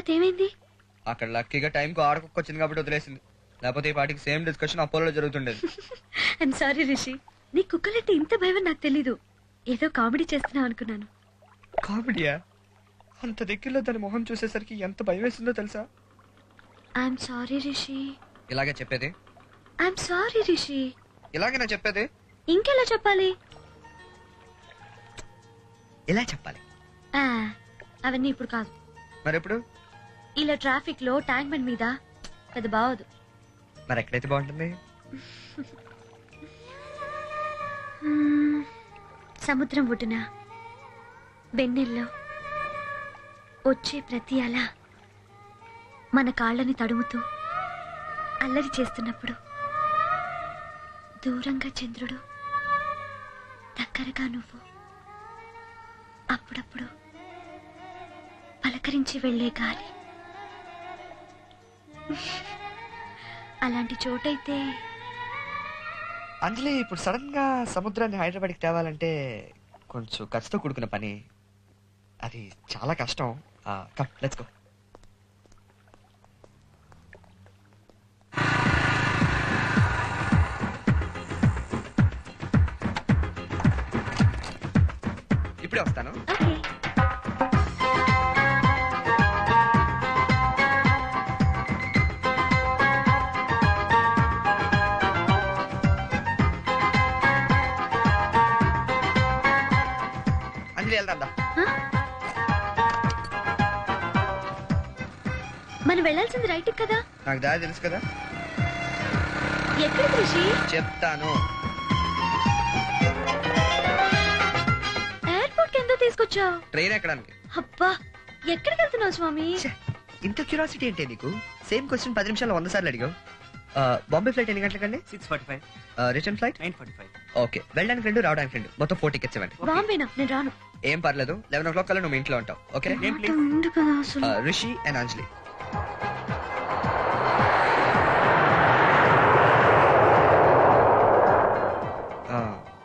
తర్వాత ఏమైంది అక్కడ లక్కీగా టైంకి ఆడకొక్క వచ్చింది కాబట్టి వదిలేసింది. లేకపోతే ఈ పాటికి సేమ్ డిస్కషన్ అపోలో జరుగుతుండేది. I'm sorry Rishi. నీ కుక్కలంటే ఇంత భయం నాకు తెలీదు. ఏదో కామెడీ చేస్తున్నావు అనుకున్నాను. కామెడీయా? అంత దగ్గరలో దాని మొహం చూసేసరికి ఎంత భయం వేసిందో తెలుసా? I'm sorry Rishi. ఇలాగే చెప్పేది? I'm sorry Rishi. ఇలాగే నా చెప్పేది? ఇంకెలా చెప్పాలి? ఇలా చెప్పాలి. ఆ, అవన్నీ ఇప్పుడు కాదు. మరి ఎప్పుడు ఇలా ట్రాఫిక్లో ట్యాంక్ బండ్ మీద పెద్ద బావదు. మరి ఎక్కడైతే బాగుంటుంది. సముద్రం ఒడ్డున వెన్నెల్లో వచ్చే ప్రతి అల మన కాళ్ళని తడుముతూ అల్లరి చేస్తున్నప్పుడు దూరంగా చంద్రుడు దగ్గరగా నువ్వు అప్పుడప్పుడు పలకరించి వెళ్ళే గాలి. అలాంటి చోటైతే అంజలి ఇప్పుడు సడన్గా సముద్రాన్ని హైదరాబాద్కి తేవాలంటే కొంచెం ఖర్చుతో కూడుకున్న పని. అది చాలా కష్టం. కమ్ లెట్స్ గో ఇప్పుడే వస్తాను. వెళ్ళాల్సింది రైట్ కదా? నాకు దారి తెలుసు కదా? ఎక్కడికి రిషి? చెప్తాను. ఎయిర్పోర్ట్కి ఎందుకు తీసుకొచ్చావు? ట్రైన్ ఎక్కడానికి. అబ్బా ఎక్కడికి వెళ్తున్నావు స్వామి? ఇంత క్యూరియాసిటీ ఏంటి నీకు? సేమ్ క్వశ్చన్ పది నిమిషాలు వంద సార్లు అడిగావు. ఆ, బాంబే ఫ్లైట్ ఎన్ని గంటలకండి? Six forty five return flight nine forty five okay వెళ్ళడానికి రెండు రావడానికి రెండు. మొత్తం ఫోర్ టికెట్స్ ఇవ్వండి. బాంబేనా? నేను రాను. ఏం పర్లేదు. లెవెన్ ఓ క్లాక్ కల్లా నువ్వు ఇంట్లో ఉంటావు. ఓకే కదా Rishi and Anjali.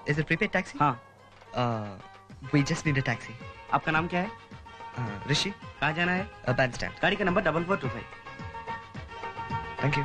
Is it prepaid taxi हाँ। We just need a taxi आपका नाम क्या है? ऋषि कहाँ जाना है? बैंड स्टैंड गाड़ी का number double four two five thank you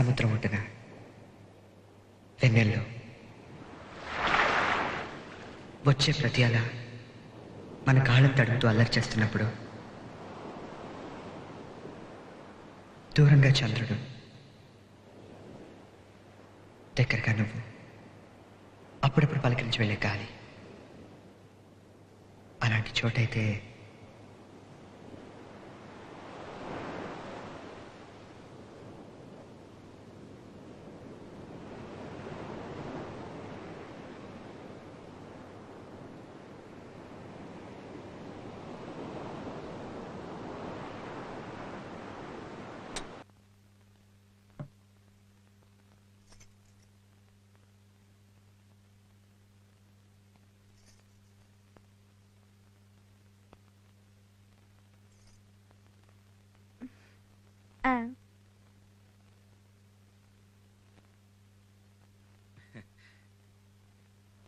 సముద్రం ఒడ్డున వెన్నెల్లో. వచ్చే ప్రతి అలా మన కాళ్ళను తడుపుతూ అల్లరి చేస్తున్నప్పుడు దూరంగా చంద్రుడు దగ్గరగా నువ్వు అప్పుడప్పుడు పలకరించి వెళ్ళే గాలి. అలాంటి చోటైతే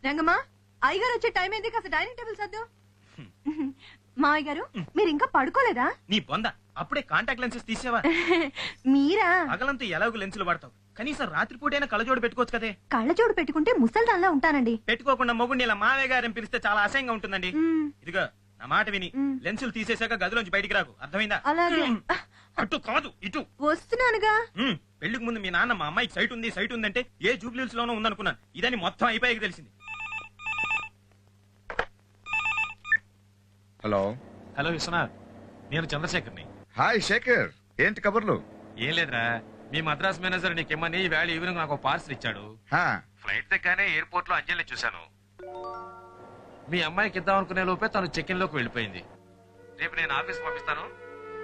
రంగమ్మా అయ్యగారు వచ్చే టైం ఏంది? కాస్త డైనింగ్ టేబుల్ సర్దు. మావయ్య గారు మీరు ఇంకా పడుకోలేదా? నీ బొంద అప్పుడే కాంటాక్ట్ లెన్సెస్ తీసేవా? మీరా? పగలంతా ఎలాగో లెన్సులు వాడతావు? కనీసం రాత్రిపూటైనా కళ్ళజోడు పెట్టుకోవచ్చు కదే. కళ్ళజోడు పెట్టుకుంటే ముసల్దాన్లా ఉంటానండి. పెట్టుకోకుండా మొగుడిని ఇలా మావే గారని పిలిస్తే చాలా అసహ్యంగా ఉంటుందండి. ఇదిగో నా మాట విని. లెన్సులు తీసేశాక గదిలోంచి బయటికి రాకు. అర్థమైందా? అలాగే. అటు కాదు ఇటు. వస్తున్నానుగా. పెళ్ళికి ముందు మీ నాన్న మా అమ్మాయికి సైట్ ఉంది సైట్ ఉందంటే ఏ జూబ్లీస్ లోనో ఉందనుకున్నాను. ఇదని మొత్తం అయిపోయాక తెలిసింది. హలో. హలో విశ్వనాథ్ నేను చంద్రశేఖర్ని. హాయ్ శేఖర్ ఏంటి కబుర్లు? ఏం లేదురా మీ మద్రాస్ మేనేజర్ నీకేమని వేళ ఈవినింగ్ నాకు పార్సల్ ఇచ్చాడు. హా, ఫ్లైట్ దగ్గరనే ఎయిర్పోర్ట్లో అంజలిని చూశాను. మీ అమ్మాయికి ఇద్దాం అనుకునే లోపే తను చెక్ ఇన్లోకి వెళ్ళిపోయింది. రేపు నేను ఆఫీస్ పంపిస్తాను.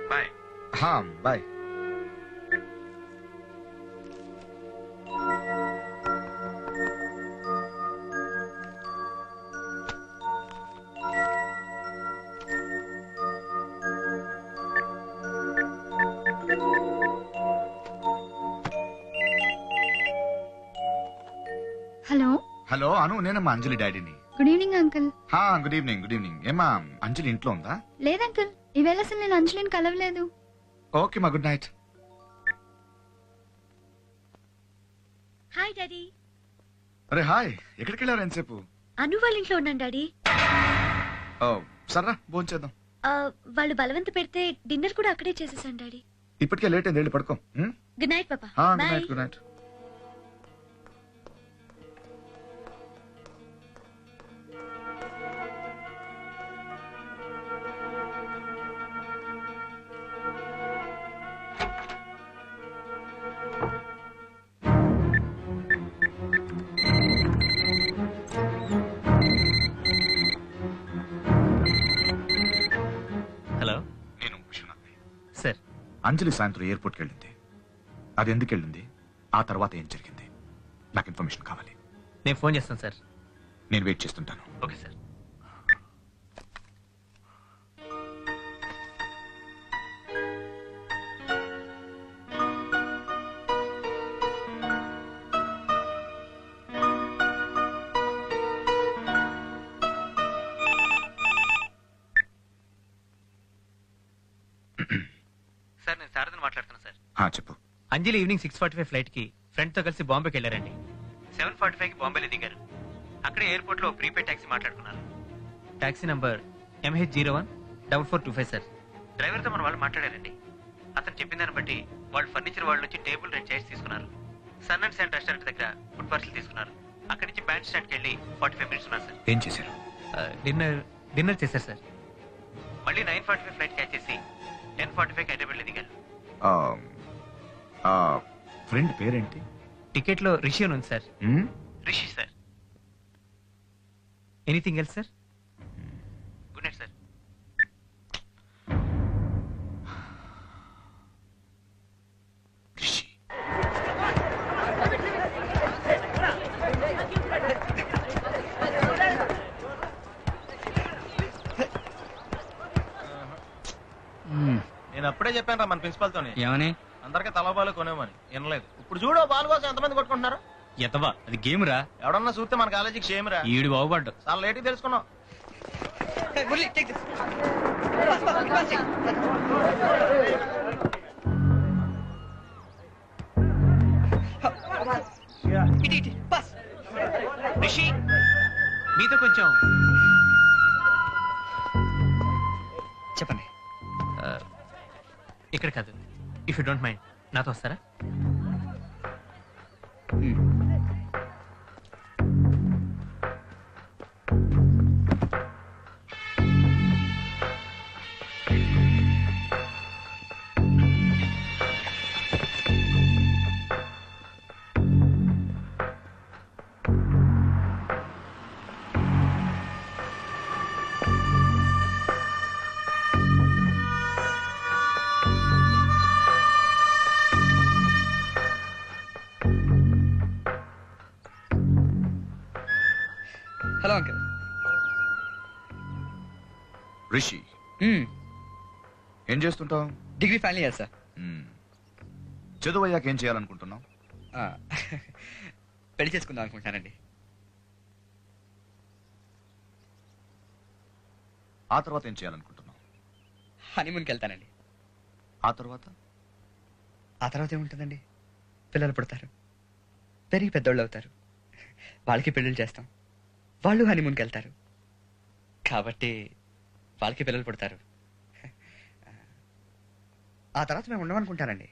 Bye. Bye hello hello Anu నేనమ్మా అంజలి డాడీని. గుడ్ ఈవినింగ్ అంకుల్ హా గుడ్ ఈవినింగ్ గుడ్ ఈవినింగ్ ఏమా అంజలి ఇంట్లో ఉందా? లేదు అంకుల్ ఈవేళ అసలు నేను అంజలిని కలవలేదు. ఓకే మా గుడ్ నైట్. Hi daddy. అరే హాయ్. ఎక్కడికి వెళ్ళారు ఎంతసేపు? అను వాళ్ళ ఇంట్లో ఉన్నాను డాడీ. ఓ సర్రా భోంచేద్దాం ఆ, వాళ్ళు బలవంత పెడితే డిన్నర్ కూడా అక్కడే చేసేసాను డాడీ. ఇప్పటికే లేట్ అయింది వెళ్ళి పడుకో? గుడ్ నైట్ పాపా. Good night good night. Anjali సాయంత్రం ఎయిర్పోర్ట్కి వెళ్ళింది అది ఎందుకు వెళ్ళింది ఆ తర్వాత ఏం జరిగింది? నాకు ఇన్ఫర్మేషన్ కావాలి. నేను ఫోన్ చేస్తాను సార్. నేను వెయిట్ చేస్తుంటాను. Okay sir. చెప్పు. Anjali evening six forty five ఫ్లైట్కి ఫ్రెండ్తో కలిసి బాంబేకి వెళ్ళారండి. సెవెన్ ఫార్టీ ఫైవ్కి బాంబేలో దిగారు అక్కడే ఎయిర్పోర్ట్లో ప్రీపేడ్ టాక్సీ మాట్లాడుకున్నారు. Taxi number MH zero one double four two five sir. డ్రైవర్తో మన వాళ్ళు మాట్లాడారండి. అతను చెప్పిన దాన్ని బట్టి వాళ్ళు ఫర్నిచర్ వాళ్ళు వచ్చి టేబుల్ రెండు చైర్స్ తీసుకున్నారు. సన్ అండ్ సెంట్ రెస్టారెంట్ దగ్గర ఫుడ్ పార్సల్ తీసుకున్నారు. అక్కడి నుంచి బ్యాండ్ స్టాండ్కి వెళ్ళి ఫార్టీ ఫైవ్ మినిట్స్ ఉన్నారు సార్. ఏం చేశారు? డిన్నర్ డిన్నర్ చేశారు సార్. మళ్ళీ nine forty five flight catch చేసి టెన్ ఫార్టీ ఫైవ్ హైదరాబాద్ దిగారు. ఆ, ఫ్రెండ్ పేరేంటి? టికెట్లో రిషి అని ఉంది sir? Rishi sir. Anything else sir good night sir నేను అప్పుడే చెప్పాను రా మన ప్రిన్సిపల్ తోని ఏమని? అందరికి తల బాలు కొనేమని. వినలేదు. ఇప్పుడు చూడు బాల్ కోసం ఎంతమంది కొట్టుకుంటున్నారు? ఎత్తవా? అది గేమ్ రా ఎవడన్నా చూస్తే మన కాలేజీకి షేమ్ రా ఈడు బాగుపడ్డు చాలా లేట్ తెలుసుకున్నాం. రిషి మీతో కొంచెం చెప్పండి. ఇక్కడ కాదు. If you don't mind. నాతో వస్తారా? ఏం చేస్తుంటావు? డిగ్రీ ఫైనల్ ఇయర్ సార్ చదువు అయ్యాక ఏం చేయాలనుకుంటున్నావు? పెళ్ళి చేసుకుందాం అనుకుంటానండి ఆ తర్వాత ఏం చేయాలనుకుంటున్నావు? హనీమూన్కి వెళ్తానండి. ఆ తర్వాత? ఆ తర్వాత ఏముంటుందండి? పిల్లలు పుడతారు. పెరిగి పెద్దోళ్ళు అవుతారు. వాళ్ళకి పెళ్ళిళ్ళు చేస్తాం. వాళ్ళు హనీమూన్కి వెళ్తారు. కాబట్టి వాళ్ళకి పిల్లలు పుడతారు. ఆ తర్వాత మేము ఉండమనుకుంటానండి.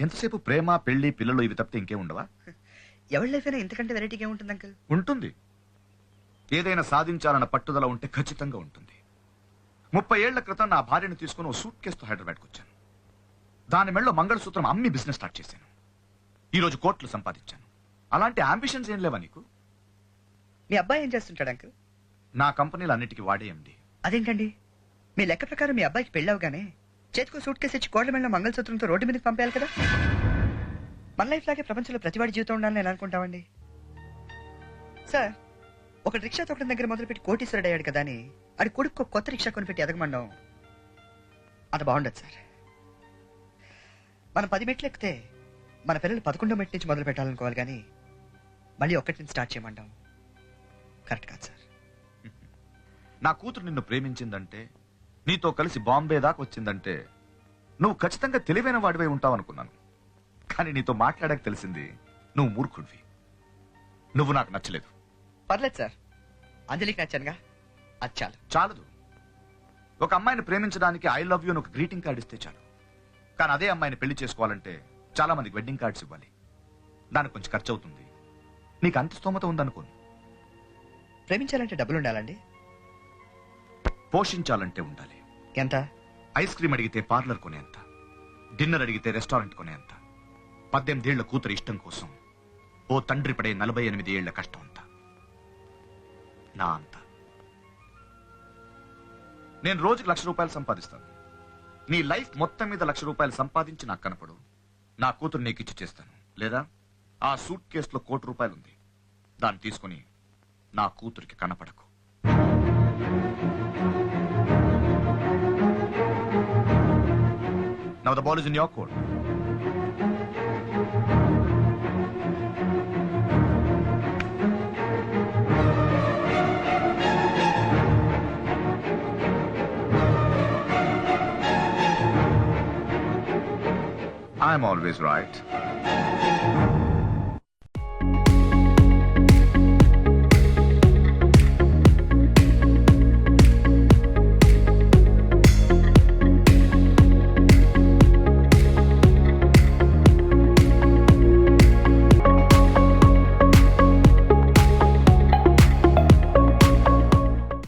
ఎంతసేపు ప్రేమ పెళ్ళి పిల్లలు ఇవి తప్పితే ఇంకేం ఉండవా? ఎవరి లైఫ్ అయినా ఇంతకంటే వెరైటీగా ఉంటుంది అంకుల్ ఉంటుంది. ఏదైనా సాధించాలన్న పట్టుదల ఉంటే ఖచ్చితంగా ఉంటుంది. ముప్పై ఏళ్ళ క్రితం నా భార్యను తీసుకుని ఓ సూట్ కేసుతో హైదరాబాద్కి వచ్చాను. దాని మెళ్ళలో మంగళసూత్రం అమ్మి బిజినెస్ స్టార్ట్ చేశాను. ఈ రోజు కోట్లు సంపాదించాను. అలాంటి అంబిషన్స్ ఏం లేవా నీకు? మీ అబ్బాయి ఏం చేస్తుంటాడు అంకుల్ నా కంపెనీలు అన్నిటికీ వాడేయండి. అదేంటండి? మీ లెక్క ప్రకారం మీ అబ్బాయికి పెళ్ళవగానే చేతికో సూట్ కేసు ఇచ్చి కోట్ల మెళ్ళ మంగళసూత్రంతో రోడ్డు మీదకి పంపేయాలి కదా? మన లైఫ్ లాగే ప్రపంచంలో ప్రతివాడి జీవితం ఉండాలని నేను అనుకుంటామండి. సార్ ఒక రిక్షా తొక్కడం దగ్గర మొదలుపెట్టి కోటీశ్వరుడు అయ్యాడు కదా అని అది కొడుకు కొత్త రిక్షా కొనిపెట్టి ఎదగమండం అంత బాగుండదు సార్. మనం పది మెట్లు ఎక్కితే మన పిల్లలు పదకొండో మెట్ల నుంచి మొదలు పెట్టాలనుకోవాలి కానీ మళ్ళీ ఒక్కటి నుంచి స్టార్ట్ చేయమంటాం. కరెక్ట్ కాదు సార్. నా కూతురు నిన్ను ప్రేమించిందంటే నీతో కలిసి బాంబే దాకా వచ్చిందంటే నువ్వు ఖచ్చితంగా తెలివైన వాడివై ఉంటావు అనుకున్నాను కానీ నీతో మాట్లాడాక తెలిసింది నువ్వు మూర్ఖుడివి. నువ్వు నాకు నచ్చలేదు. పర్లేదు సార్. అంజలికి నచ్చానుగా. అది చాలు. చాలదు. ఒక అమ్మాయిని ప్రేమించడానికి ఐ లవ్ యూ అని ఒక గ్రీటింగ్ కార్డ్ ఇస్తే చాలు. కానీ అదే అమ్మాయిని పెళ్ళి చేసుకోవాలంటే చాలా మందికి వెడ్డింగ్ కార్డ్స్ ఇవ్వాలి. దానికి కొంచెం ఖర్చు అవుతుంది నీకు అంత స్తోమత ఉందనుకోను. ప్రేమించాలంటే డబ్బులు ఉండాలండి. పోషించాలంటే ఉండాలి. ఎంత? ఐస్ క్రీమ్ అడిగితే పార్లర్ కొనేంత డిన్నర్ అడిగితే రెస్టారెంట్ కొనేంత పద్దెనిమిదేళ్ళ కూతురు ఇష్టం కోసం ఓ తండ్రి పడే నలభై ఎనిమిది ఏళ్ళ కష్టం అంత. నా అంత. నేను రోజుకి లక్ష రూపాయలు సంపాదిస్తాను. నీ లైఫ్ మొత్తం మీద లక్ష రూపాయలు సంపాదించి నాకు కనపడు. నా కూతురు నీకు ఇచ్చి చేస్తాను. లేదా? ఆ సూట్ కేసులో కోటి రూపాయలు ఉంది దాన్ని తీసుకుని నా కూతురికి కనపడకు. Now the ball is in your court. I'm always right.